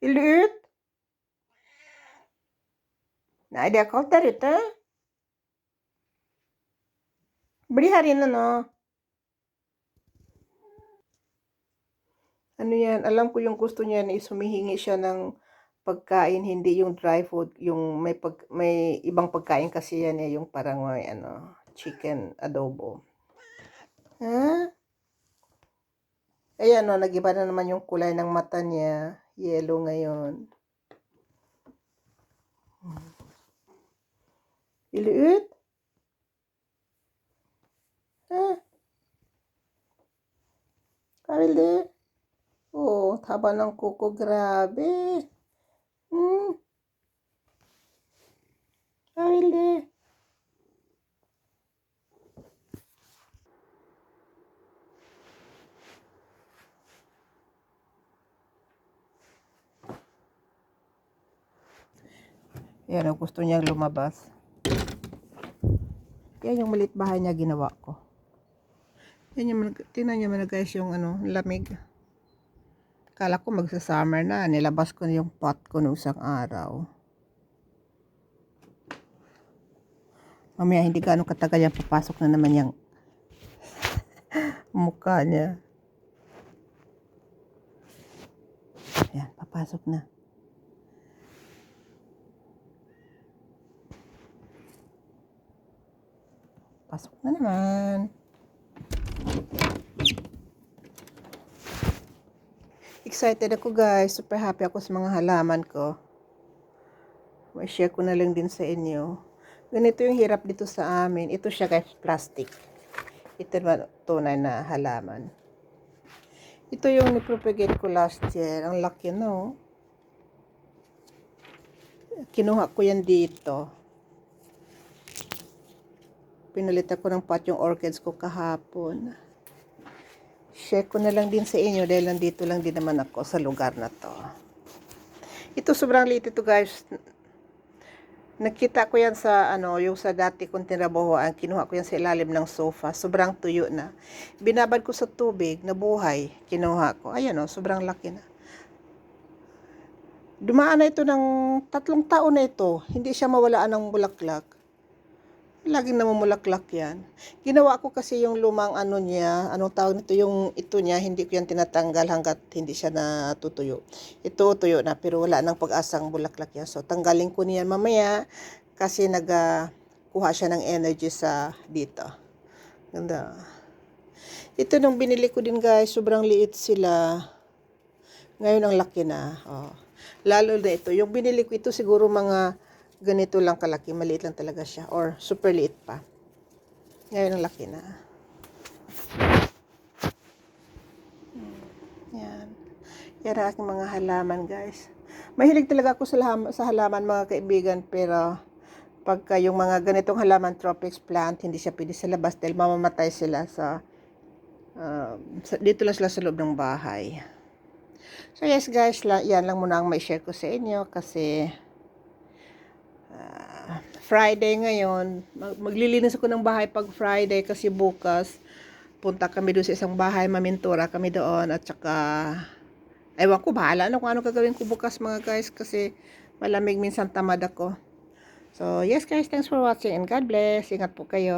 Iluut. Nej, det är kallt där ute. Bli här inne no. Ano yan? Alam ko yung gusto niya is humihingi siya ng pagkain, hindi yung dry food, yung may pag, may ibang pagkain kasi yan eh, yung parang may ano, chicken adobo. Ha? Ayan no, nagiba na naman yung kulay ng mata niya. Yellow ngayon. Iliit? Ha? Kabilde? Oh, taba ng kuko, grabe. Yan, ang gusto niyang lumabas. Yan yung malit bahay niya ginawa ko. Yan yung, tingnan niyo na guys yung ano, lamig. Kala ko magsa-summer na. Nilabas ko na yung pot ko noong isang araw. Mamaya hindi gaano katagal yan. Papasok na naman yung mukha niya. Yan, papasok na. Pasok na naman. Excited ako guys. Super happy ako sa mga halaman ko. May share ko na lang din sa inyo. Ganito yung hirap dito sa amin. Ito siya guys, plastic. Ito naman tunay na halaman. Ito yung nipropagate ko last year. Ang laki no. Kinuha ko yan dito. Pinalitan ko ng pot yung orchids ko kahapon. Share ko na lang din sa inyo dahil nandito lang din naman ako sa lugar na to. Ito sobrang liit ito guys. Nakita ko yan sa ano, yung sa dati kong tinabuhoan. Kinuha ko yan sa ilalim ng sofa. Sobrang tuyo na. Binabad ko sa tubig, nabuhay. Kinuha ko. Ayan o, sobrang laki na. Dumaan na ito ng tatlong taon na ito. Hindi siya mawalaan ng bulaklak. Laging namumulaklak yan. Ginawa ko kasi yung lumang ano niya, anong tawag nito, yung ito niya, hindi ko yan tinatanggal hanggat hindi siya natutuyo. Ito tuyo na, pero wala nang pag-asang bulaklak yan. So, tanggalin ko niya mamaya kasi nagkuha siya ng energy sa dito. Ganda. Ito nung binili ko din guys, sobrang liit sila. Ngayon ang laki na. Oh. Lalo na ito. Yung binili ko ito siguro mga ganito lang kalaki. Maliit lang talaga siya. Or super liit pa. Ngayon ang laki na. Yan. Yan ang aking mga halaman guys. Mahilig talaga ako sa, laham- sa halaman mga kaibigan. Pero pagka yung mga ganitong halaman tropics plant, hindi siya pwede sa labas dahil mamamatay sila sa, uh, sa dito lang sila sa loob ng bahay. So yes guys, yan lang muna ang may share ko sa inyo kasi Friday ngayon. Mag- maglilinis ako ng bahay pag Friday kasi bukas punta kami doon sa isang bahay, mamintura kami doon at saka ewan ko, bahala na kung ano gagawin ko bukas mga guys kasi malamig minsan tamad ako. So yes guys, thanks for watching and God bless. Ingat po kayo.